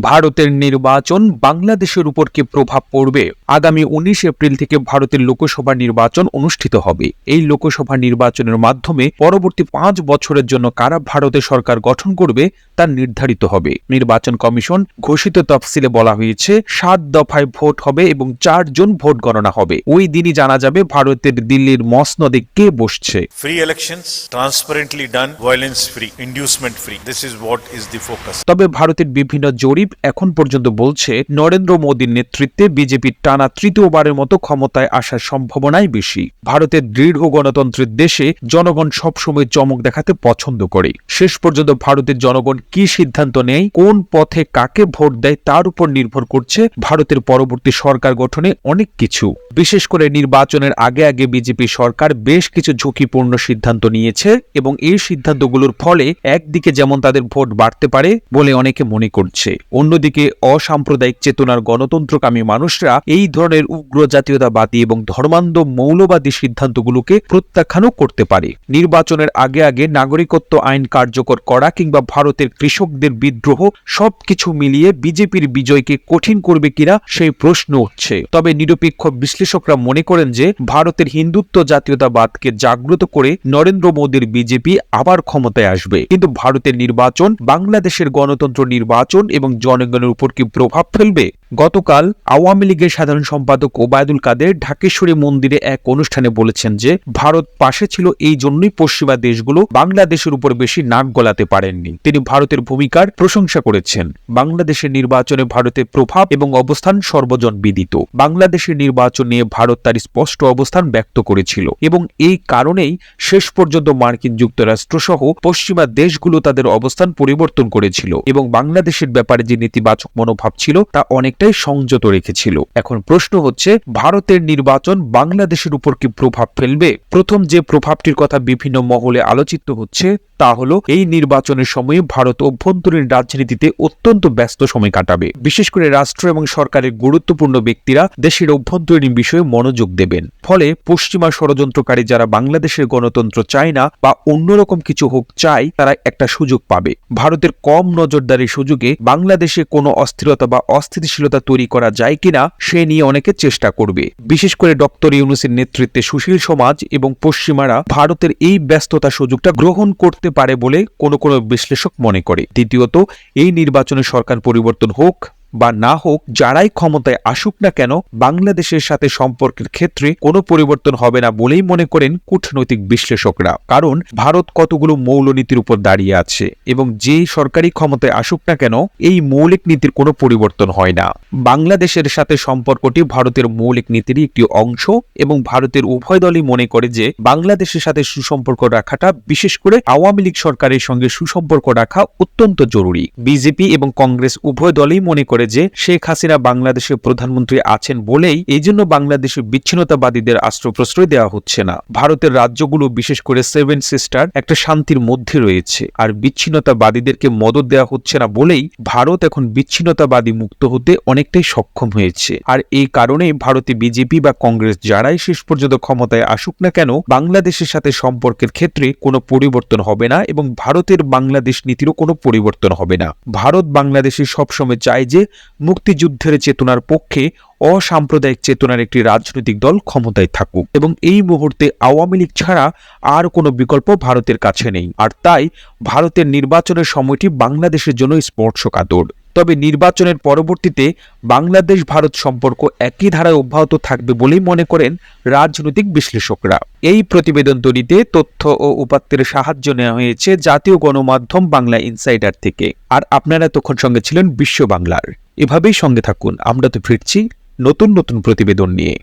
ভারতের নির্বাচন বাংলাদেশের উপর কি প্রভাব পড়বে? আগামী উনিশ এপ্রিল থেকে ভারতের লোকসভা নির্বাচন অনুষ্ঠিত হবে। এই লোকসভা নির্বাচনের মাধ্যমে পরবর্তী পাঁচ বছরের জন্য কারা ভারতের সরকার গঠন করবে তা নির্ধারিত হবে। নির্বাচন কমিশন ঘোষিত তফসিলে বলা হয়েছে সাত দফায় ভোট হবে এবং চারজন ভোট গণনা হবে। ওই দিনই জানা যাবে ভারতের দিল্লির মসনদে কে বসছে। Free elections, transparently done violence free, inducement free. This is what is the focus. তবে ভারতের বিভিন্ন জরিপ এখন পর্যন্ত বলছে, নরেন্দ্র মোদীর নেতৃত্বে বিজেপির টানা তৃতীয়বারের মতো ক্ষমতায় আসার সম্ভাবনাই বেশি। ভারতের দৃঢ় গণতন্ত্রের দেশে জনগণ সবসময় চমক দেখাতে পছন্দ করে। শেষ পর্যন্ত ভারতের জনগণ কি সিদ্ধান্ত নেয়, কোন পথে কাকে ভোট দেয় তার উপর নির্ভর করছে ভারতের পরবর্তী সরকার গঠনে অনেক কিছু। বিশেষ করে নির্বাচনের আগে আগে বিজেপি সরকার বেশ কিছু ঝুঁকিপূর্ণ সিদ্ধান্ত নিয়েছে এবং এই সিদ্ধান্তগুলোর ফলে একদিকে যেমন তাদের ভোট বাড়তে পারে বলে অনেকে মনে করছে অন্যদিকে অসাম্প্রদায়িক চেতনার গণতন্ত্রকামী মানুষরা এই ধরনের উগ্র জাতীয়তাবাদী এবং ধর্মান্ধ মৌলবাদী সিদ্ধান্তগুলোকে প্রত্যাখ্যানও করতে পারে। নির্বাচনের আগে আগে নাগরিকত্ব আইন কার্যকর করা কিংবা ভারতের কৃষকদের বিদ্রোহ সবকিছু মিলিয়ে বিজেপির বিজয়কে কঠিন করবে কিনা সেই প্রশ্ন উঠছে। তবে নিরপেক্ষ বিশ্লেষকরা মনে করেন যে ভারতের হিন্দুত্ব জাতীয়তাবাদকে জাগ্রত করে নরেন্দ্র মোদীর বিজেপি আবার ক্ষমতায় আসবে। কিন্তু ভারতের নির্বাচন, বাংলাদেশের গণতন্ত্র নির্বাচন এবং জনগণের উপর কি প্রভাব ফেলবে? গতকাল আওয়ামী লীগের সাধারণ সম্পাদক ওবায়দুল কাদের ঢাকেশ্বরী মন্দিরে এক অনুষ্ঠানে বলেছেন যে, ভারত পাশে ছিল এই জন্যই পশ্চিমা দেশগুলো বাংলাদেশের উপর বেশি নাক গলাতে পারেননি। তিনি ভারতের ভূমিকার প্রশংসা করেছেন। বাংলাদেশের নির্বাচনে ভারতের প্রভাব এবং অবস্থান সর্বজন বিদিত বাংলাদেশের নির্বাচন নিয়ে ভারত তার স্পষ্ট অবস্থান ব্যক্ত করেছিল এবং এই কারণেই শেষ পর্যন্ত মার্কিন যুক্তরাষ্ট্র সহ পশ্চিমা দেশগুলো তাদের অবস্থান পরিবর্তন করেছিল এবং বাংলাদেশের ব্যাপারে যে নেতিবাচক মনোভাব ছিল তা অনেকটাই সংযত রেখেছিল। এখন প্রশ্ন হচ্ছে, ভারতের নির্বাচন বাংলাদেশের উপর কি প্রভাব ফেলবে? প্রথম যে প্রভাবটির কথা বিভিন্ন মহলে আলোচিত হচ্ছে, তা হলো, এই নির্বাচনের সময়ে ভারত অভ্যন্তরীণ রাজনীতিতে অত্যন্ত ব্যস্ত সময় কাটাবে। বিশেষ করে রাষ্ট্র এবং সরকারের গুরুত্বপূর্ণ ব্যক্তিরা দেশের অভ্যন্তরীণ বিষয়ে মনোযোগ দেবেন। ফলে পশ্চিমা ষড়যন্ত্রকারী যারা বাংলাদেশের গণতন্ত্র চায় না বা অন্যরকম কিছু হোক চায়, তারা একটা সুযোগ পাবে। ভারতের কম নজরদারির সুযোগে বাংলাদেশে কোনো অস্থিরতা বা অস্থিতিশীলতা তৈরি করা যায় কিনা সে নিয়ে অনেকে চেষ্টা করবে। বিশেষ করে ডক্টর ইউনুসের নেতৃত্বে সুশীল সমাজ এবং পশ্চিমারা ভারতের এই ব্যস্ততা সুযোগটা গ্রহণ করতে পারে বলে কোনো কোনো বিশ্লেষক মনে করে। দ্বিতীয়ত, এই নির্বাচনে সরকার পরিবর্তন হোক বা না হোক যারাই ক্ষমতায় আসুক না কেন, বাংলাদেশের সাথে সম্পর্কের ক্ষেত্রে কোনো পরিবর্তন হবে না বলেই মনে করেন কূটনৈতিক বিশ্লেষকরা। কারণ ভারত কতগুলো মৌলনীতির উপর দাঁড়িয়ে আছে এবং যে সরকারি ক্ষমতায় আসুক না কেন, এই মৌলিক নীতির কোনো পরিবর্তন হয় না। বাংলাদেশের সাথে সম্পর্কটি ভারতের মৌলিক নীতিরই একটি অংশ এবং ভারতের উভয় দলই মনে করে যে বাংলাদেশের সাথে সুসম্পর্ক রাখাটা, বিশেষ করে আওয়ামী লীগ সরকারের সঙ্গে সুসম্পর্ক রাখা অত্যন্ত জরুরি। বিজেপি এবং কংগ্রেস উভয় দলই মনে করে যে শেখ হাসিনা বাংলাদেশের প্রধানমন্ত্রী আছেন বলেই এই জন্য বাংলাদেশে বিচ্ছিন্নতাবাদীদের আশ্রয় প্রশ্রয় দেওয়া হচ্ছে না। ভারতের রাজ্যগুলো বিশেষ করে সেভেন সিস্টার একটা শান্তির মধ্যে রয়েছে আর বিচ্ছিন্নতাবাদীদেরকে মদত দেওয়া হচ্ছে না বলেই ভারত এখন বিচ্ছিন্নতাবাদী মুক্ত হতে অনেকটাই সক্ষম হয়েছে। আর এই কারণেই ভারতে বিজেপি বা কংগ্রেস যারাই শেষ পর্যন্ত ক্ষমতায় আসুক না কেন বাংলাদেশের সাথে সম্পর্কের ক্ষেত্রে কোনো পরিবর্তন হবে না এবং ভারতের বাংলাদেশ নীতিরও কোনো পরিবর্তন হবে না। ভারত বাংলাদেশে সবসময় চায় যে মুক্তিযুদ্ধের চেতনার পক্ষে অসাম্প্রদায়িক চেতনার একটি রাজনৈতিক দল ক্ষমতায় থাকুক। এবং এই মুহূর্তে আওয়ামী লীগ ছাড়া আর কোনো বিকল্প ভারতের কাছে নেই। আর তাই ভারতের নির্বাচনের সময়টি বাংলাদেশের জন্য স্পর্শকাতর। তবে নির্বাচনের পরবর্তীতে বাংলাদেশ ভারত সম্পর্ক একই ধারায় অব্যাহত থাকবে বলেই মনে করেন রাজনৈতিক বিশ্লেষকরা। এই প্রতিবেদন তৈরিতে তথ্য ও উপাত্তের সাহায্য নেওয়া হয়েছে জাতীয় গণমাধ্যম বাংলা ইনসাইডার থেকে। আর আপনারা তখন সঙ্গে ছিলেন বিশ্ব বাংলার। এভাবেই সঙ্গে থাকুন। আমরা তো ফিরছি নতুন নতুন প্রতিবেদন নিয়ে।